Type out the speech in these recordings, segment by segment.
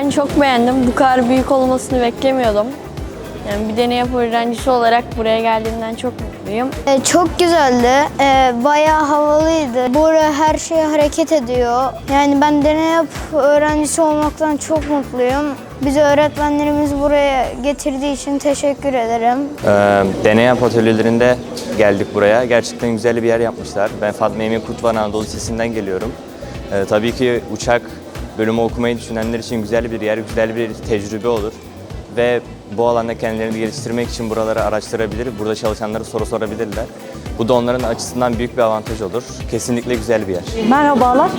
tesisini çok beğendim. Bu kadar büyük olmasını beklemiyordum. Yani bir deney yapı öğrencisi olarak buraya geldiğimden çok mutluyum. E, çok güzeldi. E, bayağı havalıydı. Burada her şey hareket ediyor. Yani ben deney yap öğrencisi olmaktan çok mutluyum. Bizi öğretmenlerimiz buraya getirdiği için teşekkür ederim. Ee, deney yap atölyelerinde geldik buraya. Gerçekten güzel bir yer yapmışlar. Ben Fatma Emin Kutvan Anadolu Lisesi'nden geliyorum. Ee, tabii ki uçak bölümü okumayı düşünenler için güzel bir yer, güzel bir tecrübe olur. Ve bu alanda kendilerini geliştirmek için buraları araştırabilir, burada çalışanlara soru sorabilirler. Bu da onların açısından büyük bir avantaj olur. Kesinlikle güzel bir yer. Merhabalar.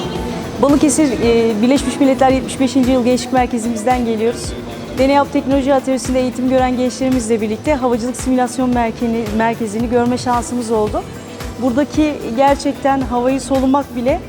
Balıkesir e, Birleşmiş Milletler 75. Yıl Gençlik Merkezimizden geliyoruz. Deneyap Teknoloji Atölyesi'nde eğitim gören gençlerimizle birlikte Havacılık Simülasyon Merkezi, Merkezi'ni görme şansımız oldu. Buradaki gerçekten havayı solumak bile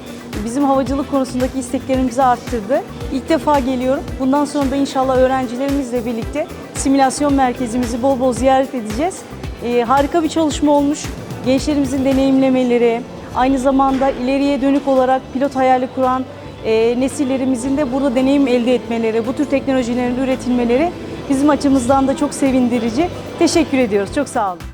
bizim havacılık konusundaki isteklerimizi arttırdı. İlk defa geliyorum. Bundan sonra da inşallah öğrencilerimizle birlikte simülasyon merkezimizi bol bol ziyaret edeceğiz. E, harika bir çalışma olmuş. Gençlerimizin deneyimlemeleri, aynı zamanda ileriye dönük olarak pilot hayali kuran e, nesillerimizin de burada deneyim elde etmeleri, bu tür teknolojilerin üretilmeleri bizim açımızdan da çok sevindirici. Teşekkür ediyoruz. Çok sağ olun.